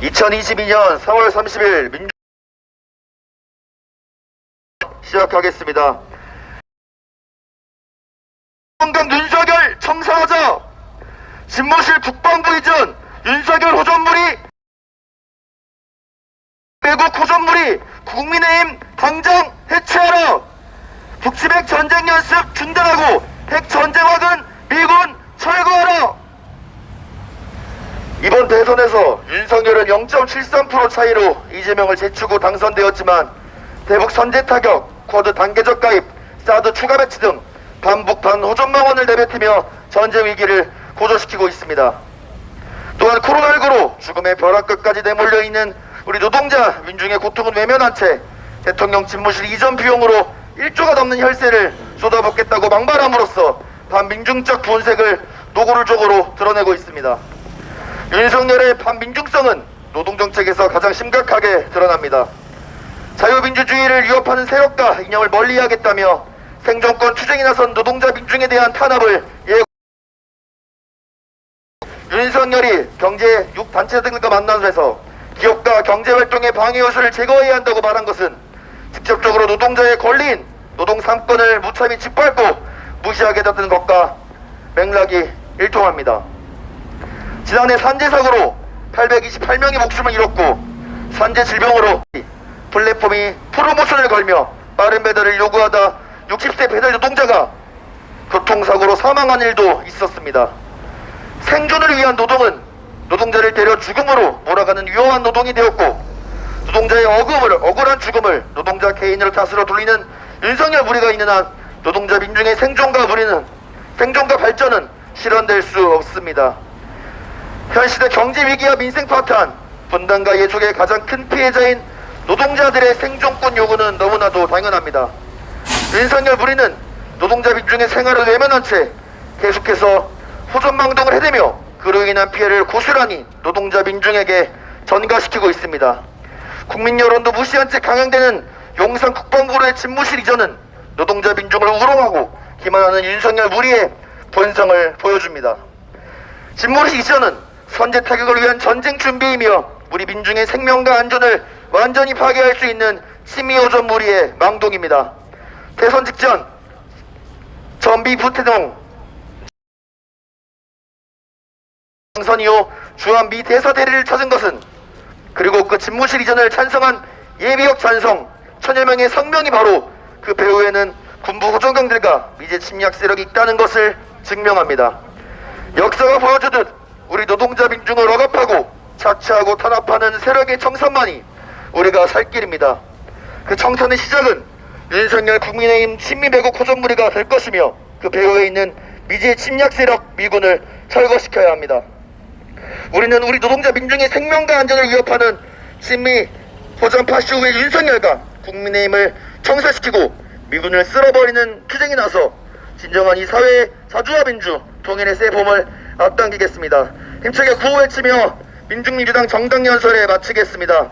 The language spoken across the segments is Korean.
2022년 3월 30일 민주 시작하겠습니다. 건강 윤석열 청사하자! 집무실 국방부 이전 윤석열 호전물이 외국 호전물이 국민의힘 당장 해체하라! 북치백 전쟁 연습 중단하고 핵 전쟁학은 미군 철거하라 이번 대선에서 윤석열은 0.73% 차이로 이재명을 제치고 당선되었지만 대북 선제 타격, 쿼드 단계적 가입, 사드 추가 배치 등 반북 반호전 망원을 내뱉으며 전쟁 위기를 고조시키고 있습니다. 또한 코로나19로 죽음의 벼락 끝까지 내몰려 있는 우리 노동자 민중의 고통은 외면한 채 대통령 집무실 이전 비용으로 1조가 넘는 혈세를 쏟아붓겠다고 망발함으로써 반민중적 분색을 노골적으로 드러내고 있습니다. 윤석열의 반민중성은 노동정책에서 가장 심각하게 드러납니다. 자유민주주의를 위협하는 세력과 이념을 멀리하겠다며 생존권 투쟁에 나선 노동자 민중에 대한 탄압을 예 윤석열이 경제 6단체 등과 만나면서 기업과 경제활동의 방해 요소를 제거해야 한다고 말한 것은 직접적으로 노동자의 권리인 노동 3권을 무참히 짓밟고 무시하겠다는 것과 맥락이 일통합니다. 지난해 산재 사고로 828명이 목숨을 잃었고 산재 질병으로 플랫폼이 프로모션을 걸며 빠른 배달을 요구하다 60세 배달 노동자가 교통사고로 사망한 일도 있었습니다. 생존을 위한 노동은 노동자를 데려 죽음으로 몰아가는 위험한 노동이 되었고 노동자의 억울을 억울한 죽음을 노동자 개인으로 탓으로 돌리는 윤석열 무리가 있는 한 노동자 민중의 생존과 무리는 생존과 발전은 실현될 수 없습니다. 현 시대 경제 위기와 민생 파탄, 분단과 예속의 가장 큰 피해자인 노동자들의 생존권 요구는 너무나도 당연합니다. 윤석열 무리는 노동자 민중의 생활을 외면한 채 계속해서 호전망동을 해대며 그로 인한 피해를 고스란히 노동자 민중에게 전가시키고 있습니다. 국민 여론도 무시한 채 강행되는 용산 국방부로의 집무실 이전은 노동자 민중을 우롱하고 기만하는 윤석열 무리의 본성을 보여줍니다. 집무실 이전은 선제 타격을 위한 전쟁 준비이며 우리 민중의 생명과 안전을 완전히 파괴할 수 있는 심의오전 무리의 망동입니다. 대선 직전 전비 부태동 당선 이후 주한 미 대사 대리를 찾은 것은 그리고 그 집무실 이전을 찬성한 예비역 찬성 천여 명의 성명이 바로 그 배후에는 군부 호정경들과 미제 침략 세력이 있다는 것을 증명합니다. 역사가 보여주듯 우리 노동자 민중을 억압하고 착취하고 탄압하는 세력의 청산만이 우리가 살 길입니다. 그 청산의 시작은 윤석열 국민의힘 친미배국 호전무리가 될 것이며 그 배후에 있는 미제 침략 세력 미군을 철거시켜야 합니다. 우리는 우리 노동자 민중의 생명과 안전을 위협하는 친미 호전 파시 후의 윤석열과 국민의힘을 청사시키고 미군을 쓸어버리는 투쟁에 나서 진정한 이 사회의 자주와 민주 통일의 새 봄을 앞당기겠습니다. 힘차게 구호 외치며 민중민주당 정당 연설에 마치겠습니다.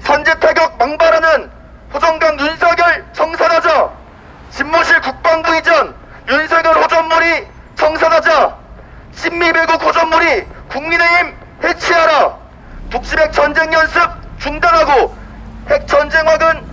선제 타격 망발하는 호정강 윤석열 청산하자 집무실 국방부 이전 윤석열 호전물이 청산하자 친미배국 호전물이 국민의힘 해체하라 북치백 전쟁 연습 중단하고 핵 철거하라 투쟁